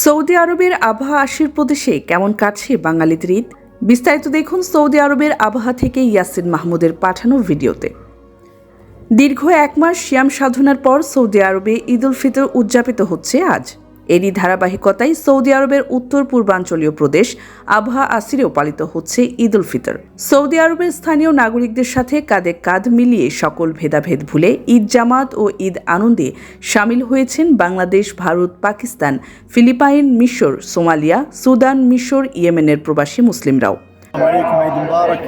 Saudi আরবের আবহাওয়া আশির প্রদেশে কেমন কাটছে বাঙালিদের ঈদ? বিস্তারিত দেখুন সৌদি আরবের আবহাওয়া থেকে ইয়াসিন মাহমুদের পাঠানো ভিডিওতে। দীর্ঘ এক মাস শিয়াম সাধনার পর সৌদি আরবে ঈদ উল ফিতর উদযাপিত হচ্ছে আজ। এরই ধারাবাহিকতায় সৌদি আরবের উত্তর পূর্বাঞ্চলীয় প্রদেশ আবহা আসিরেও পালিত হচ্ছে ঈদ উল ফিতর। সৌদি আরবের স্থানীয় নাগরিকদের সাথে কাঁধে কাঁধ মিলিয়ে সকল ভেদাভেদ ভুলে ঈদ জামাত ও ঈদ আনন্দে সামিল হয়েছেন বাংলাদেশ, ভারত, পাকিস্তান, ফিলিপাইন, মিশর, সোমালিয়া, সুদান, মিশর, ইয়েমেনের প্রবাসী মুসলিমরাও। عليكم عيد مبارك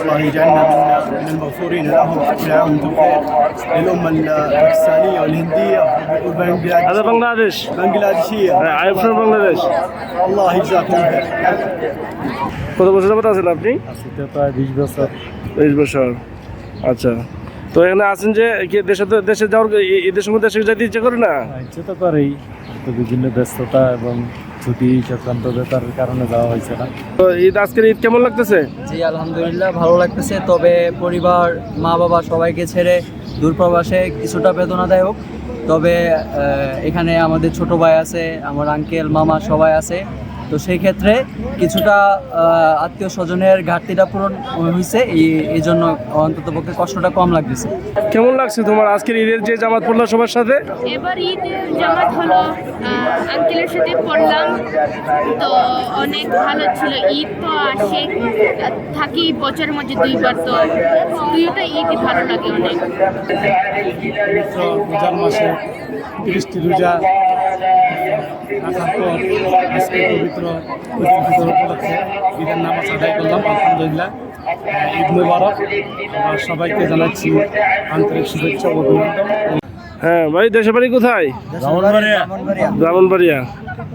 الله يجعلنا من من المغفورين لهم كل عام وانتم بخير للامه الباكستانيه والهنديه هذا والبنغلاديشيه بنغلاديش بنغلاديشيه I'm from Bangladesh الله يجزاكم خير কত বছর যাবত আছেন আপনি সেটা প্রায় বিশ বছর বিশ বছর আচ্ছা তো এখানে আছেন যে কি দেশে তো দেশে যাওয়ার এ- এই দেশের মধ্যে দেশে যেতে ইচ্ছে করে না ইচ্ছে তো করেই তো বিভিন্ন ব্যস্ততা এবং ছুটি চক্রান্ত ব্যাপার কারণে যাওয়া হয়েছে না। তো ঈদ আজকের ঈদ কেমন লাগতেছে? জি আলহামদুলিল্লাহ ভালো লাগতেছে। তবে পরিবার মা বাবা সবাইকে ছেড়ে দূরপ্রবাসে কিছুটা বেদনাদায়ক। তবে আহ, এখানে আমাদের ছোট ভাই আছে আমার আঙ্কেল মামা সবাই আছে। তো সেই ক্ষেত্রে কিছুটা আত্মীয় স্বজনের ঘাটতিটা পূরণ হয়েছে এই এই জন্য অন্তত পক্ষে কষ্টটা কম লাগতেছে। কেমন লাগছে তোমার আজকের ঈদের যে জামাত পড়ল সবার সাথে? এবার ঈদ জামাত হলো আঙ্কেলের সাথে পড়লাম। তো অনেক ভালো ছিল ঈদ তো আসে থাকি বছরের মধ্যে দুইবার তো দুইটা ঈদই ভালো লাগে অনেক। রোজার মাসে তিরিশটি রোজা রাখার পর আজকে পবিত্র উপলক্ষে ঈদের নামাজ আদায় করলাম আলহামদুলিল্লাহ। ঈদ মুবারক। আমরা সবাইকে জানাচ্ছি আন্তরিক শুভেচ্ছা ও অভিনন্দন। হ্যাঁ ভাই দেশের বাড়ি কোথায়? ব্রাহ্মণবাড়িয়া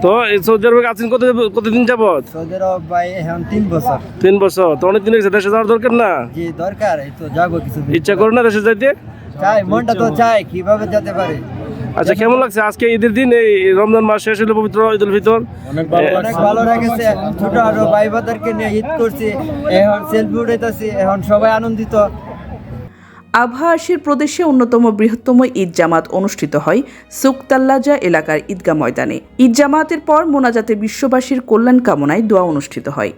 তো এই সৌদি আরবে আছেন কত কতদিন যাবত সৌদি আরব ভাই এখন তিন বছর। তিন বছর। তো অনেক দিন হয়েছে দেশে যাওয়ার দরকার না? জি দরকার এই তো যাব কিছু ইচ্ছা করে না দেশে যাইতে? চাই মনটা তো চাই কীভাবে যেতে পারে? আচ্ছা কেমন লাগছে? আজকে ঈদের দিন এই রমজান মাস শেষ হলো পবিত্র ঈদ উল ফিতর। অনেক ভালো এ- অনেক ভালো লাগেছে। ছোট আরও ভাই বাদারকে নিয়ে ঈদ করছি। এখন সেলফি উঠাইতেছি। এখন সবাই আনন্দিত। আবহা আশির প্রদেশে অন্যতম বৃহত্তম ঈদ জামাত অনুষ্ঠিত হয় সুকতাল্লাজা এলাকার ঈদগাহ ময়দানে। ঈদ জামাতের পর মোনাজাতে বিশ্ববাসীর কল্যাণ কামনায় দোয়া অনুষ্ঠিত হয়।